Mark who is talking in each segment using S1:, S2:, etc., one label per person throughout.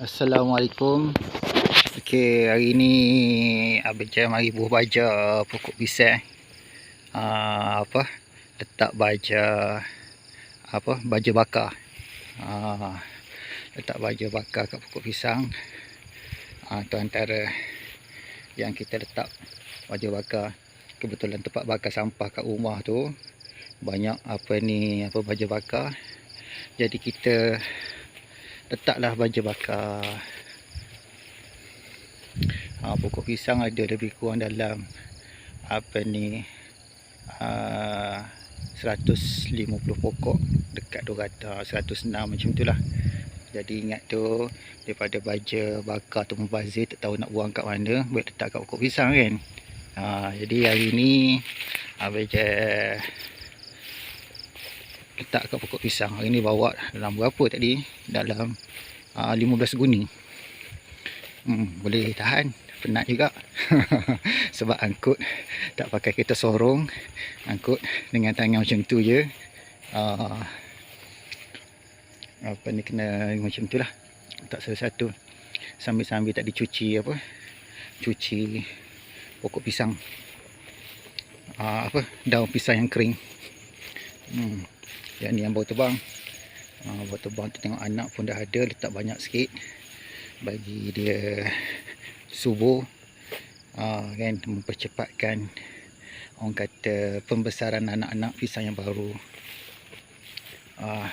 S1: Assalamualaikum. Okey, hari ni Abang Jam mari buah baja pokok pisang uh, Apa? Letak baja Apa? Baja bakar. Uh, Letak baja bakar kat pokok pisang. Uh, Itu antara Yang kita letak Baja bakar. Kebetulan tempat bakar sampah kat rumah tu Banyak apa ni Apa baja bakar. Jadi kita letaklah baja bakar. Ha, pokok pisang ada lebih kurang dalam apa ni uh, 150 pokok dekat 200 106 macam tu lah. Jadi ingat tu daripada baja bakar tu membazir tak tahu nak buang kat mana baik letak kat pokok pisang kan. Ha, jadi hari ni Abang je letak kat pokok pisang. Hari ni bawa dalam berapa tadi? Dalam uh, 15 guni. Hmm, boleh tahan? Penat juga. Sebab angkut tak pakai kereta sorong. Angkut dengan tangan macam tu je. Uh, apa ni kena macam tu lah. Tak satu-satu. Sambil-sambil tak dicuci apa? Cuci pokok pisang. Uh, apa? Daun pisang yang kering. Hmm. Yang ni yang bau terbang. Ha, bau terbang tu tengok anak pun dah ada. Letak banyak sikit. Bagi dia subur. Ha, kan, mempercepatkan orang kata pembesaran anak-anak pisang yang baru. Ha,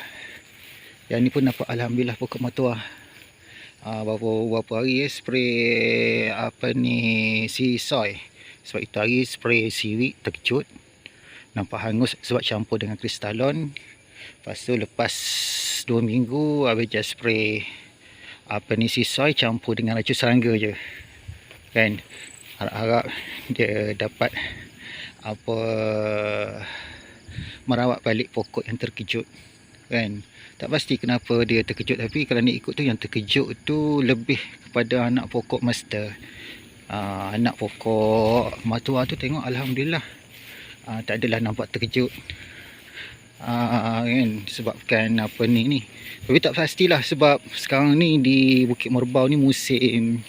S1: yang ni pun dapat Alhamdulillah pokok matua. Ha, berapa, berapa hari ya spray apa ni si soy. Sebab itu hari spray seaweed terkejut. Nampak hangus sebab campur dengan kristalon. Lepas tu lepas 2 minggu habis just spray apa ni sisoi campur dengan racun serangga je. Kan? Harap-harap dia dapat apa merawat balik pokok yang terkejut. Kan? Tak pasti kenapa dia terkejut tapi kalau ni ikut tu yang terkejut tu lebih kepada anak pokok master. Uh, anak pokok matua tu tengok alhamdulillah. Uh, tak adalah nampak terkejut uh, kan? Sebabkan apa ni ni? Tapi tak pastilah sebab sekarang ni di Bukit Merbau ni musim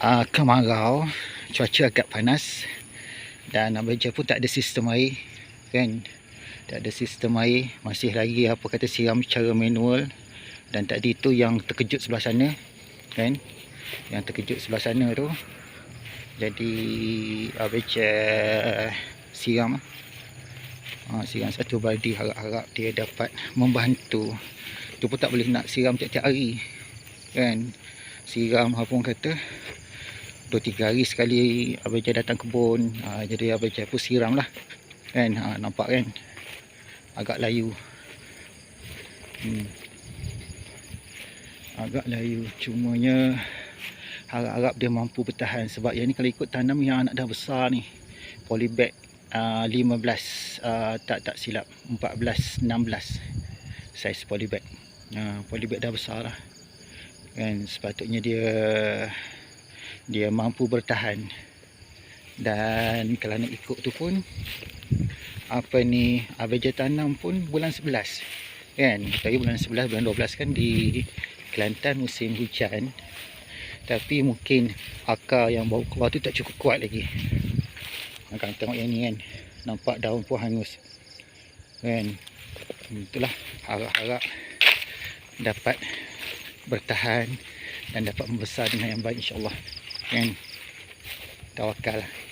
S1: uh, kemarau. Cuaca agak panas. Dan Abang pun tak ada sistem air kan? Tak ada sistem air. Masih lagi apa kata siram secara manual. Dan tadi tu yang terkejut sebelah sana kan? Yang terkejut sebelah sana tu. Jadi Abang Jai siram. lah ha, siram satu baldi harap-harap dia dapat membantu. Tu pun tak boleh nak siram tiap-tiap hari kan? Siram apa pun kata 2-3 hari sekali Abang Jai datang kebun. Ha, jadi Abang Jai pun siram lah kan? Ha, nampak kan? Agak layu. Hmm. agak layu. Cumanya harap-harap dia mampu bertahan. Sebab yang ni kalau ikut tanam yang anak dah besar ni polybag uh, 15 uh, tak tak silap. 14 16 saiz polybag. Uh, polybag dah besar lah kan sepatutnya dia dia mampu bertahan. Dan kalau nak ikut tu pun apa ni average tanam pun bulan 11 kan tapi bulan 11 bulan 12 kan di Kelantan musim hujan. Tapi mungkin akar yang bau keluar tu tak cukup kuat lagi akan tengok yang ni kan. Nampak daun pun hangus. Kan? Itulah harap-harap dapat bertahan dan dapat membesar dengan yang baik insyaAllah. Kan? Tawakal. lah